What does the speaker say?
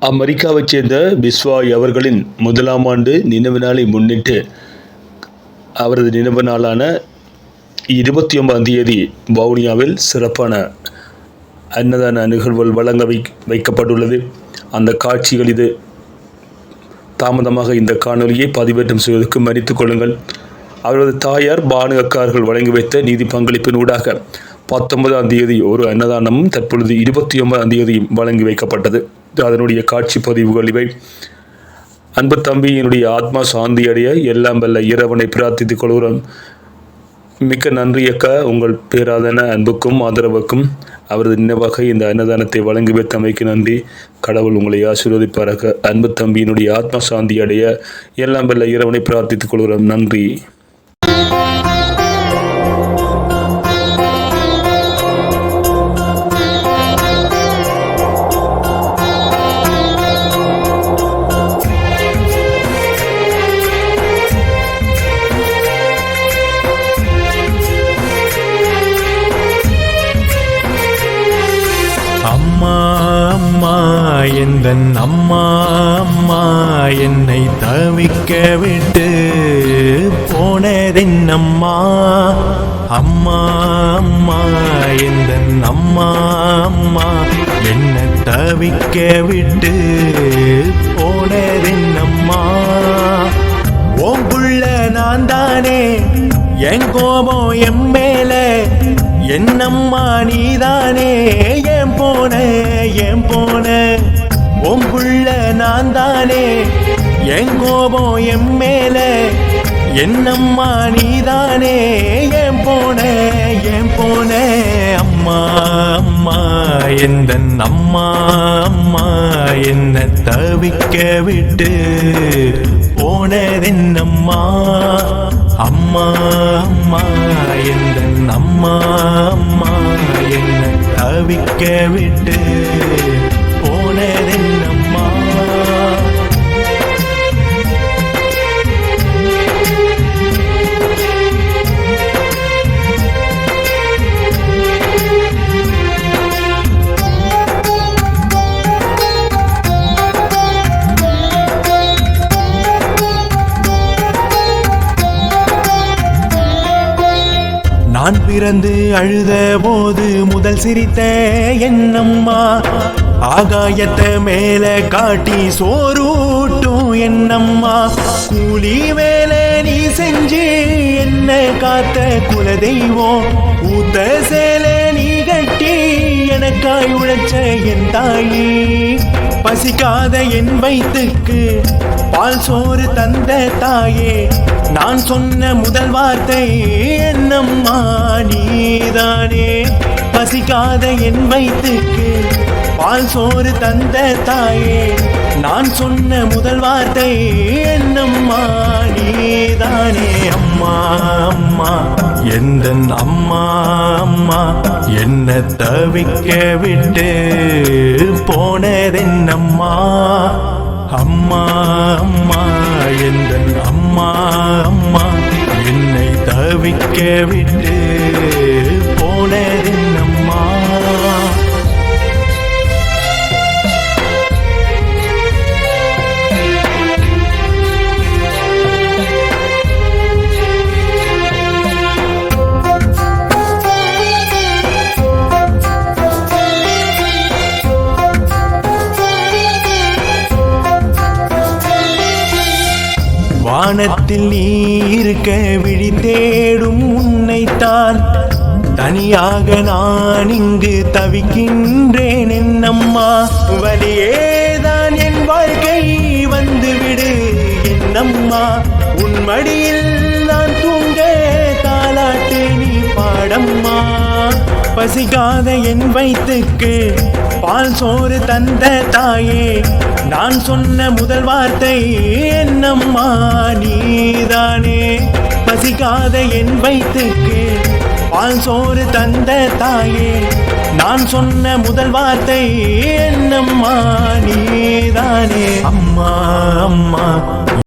அமெரிக்காவைச் சேர்ந்த பிஸ்வாய் அவர்களின் முதலாம் ஆண்டு நினைவு நாளை முன்னிட்டு அவரது நினைவு நாளான இருபத்தி ஒன்பதாம் தேதி வவுனியாவில் சிறப்பான அன்னதான நிகழ்வுகள் வழங்க வை வைக்கப்பட்டுள்ளது. அந்த காட்சிகள் இது. தாமதமாக இந்த காணொலியை பதிவேற்றம் செய்வதற்கு மன்னித்துக் கொள்ளுங்கள். அவரது தாயார் பானு அக்கார்கள் வழங்கி வைத்த நிதி பங்களிப்பின் ஊடாக பத்தொன்பதாம் தேதி ஒரு அன்னதானமும் தற்பொழுது இருபத்தி ஒன்பதாம் தேதியும் வழங்கி வைக்கப்பட்டது. அதனுடைய காட்சி பதிவுகள் இவை. அன்பு தம்பி என்னுடைய ஆத்மா சாந்தி அடைய எல்லாம் வல்ல இறைவனை பிரார்த்தித்துக் கொள்கிறோம். மிக்க நன்றி அக்கா. உங்கள் பேராதன அன்புக்கும் ஆதரவுக்கும் அவரது நினைவாக இந்த அன்னதானத்தை வழங்கி வைத்தமைக்கு நன்றி. கடவுள் உங்களை ஆசீர்வதிப்பாராக. அன்பு தம்பியினுடைய ஆத்மா சாந்தி அடைய எல்லாம் வல்ல இறைவனை பிரார்த்தித்துக் கொள்கிறோம். நன்றி. அம்மா அம்மா எந்தன் அம்மா அம்மா என்னை தவிக்க விட்டு போனதென்னம்மா அம்மா அம்மா எந்தன் அம்மா அம்மா என்னை தவிக்க விட்டு போனதென்னம்மா உங்குள்ள நான் தானே என் கோபம் என் மேலே என்னம்மா நீதானே? ஏன் போன? ஏன் போன? உங்குள்ள நான் தானே என் கோபம் என் மேல? என்னம்மா நீதானே? ஏன் போன? ஏன் போன? அம்மா அம்மா எந்த அம்மா அம்மா என்ன தவிக்க விட்டு போனதென்னம்மா? அம்மா அம்மா எந்த அம்மா அம்மா என்ன தவிக்க விட்டு நான் பிறந்து அழுத போது முதல் சிரித்த என்னம்மா? ஆகாயத்தை மேல காட்டி சோறூட்டும் என்னம்மா? கூலி வேலை நீ செஞ்சு என்ன காத்த குலதெய்வம் ஊத்த சேலை நீ கட்டி எனக்காய் உழைச்ச என் தாயி. பசிக்காத என் வயிற்றுக்கு பால் சோறு தந்த தாயே நான் சொன்ன முதல் வார்த்தை என்னம்மா நீதானே? பசிக்காத என் வயிற்றுக்கு பால் சோறு தந்த தாயே நான் சொன்ன முதல் வார்த்தை என்னம்மா நீதானே? அம்மா அம்மா. எந்த அம்மா அம்மா என்ன தவிக்க விட்டு போனதென்னம்மா அம்மா. அம்மா எந்த அம்மா அம்மா என்னை தவிக்க விட்டு வானத்தில் நீ இருக்க விழி தேடும் உன்னைத்தான் தனியாக நான் இங்கு தவிக்கின்றேன் என்னம்மா. வழியேதான் என் வாழ்க்கை வந்துவிடு என்னம்மா. உன் மடியில் பசிக்காத என் வயிற்றுக்கு பால் சோறு தந்த தாயே நான் சொன்ன முதல் வார்த்தை என்னம்மா நீதானே? பசிக்காத என் வயிற்றுக்கு பால் சோறு தந்த தாயே நான் சொன்ன முதல் வார்த்தை என்னம்மா நீதானே? அம்மா அம்மா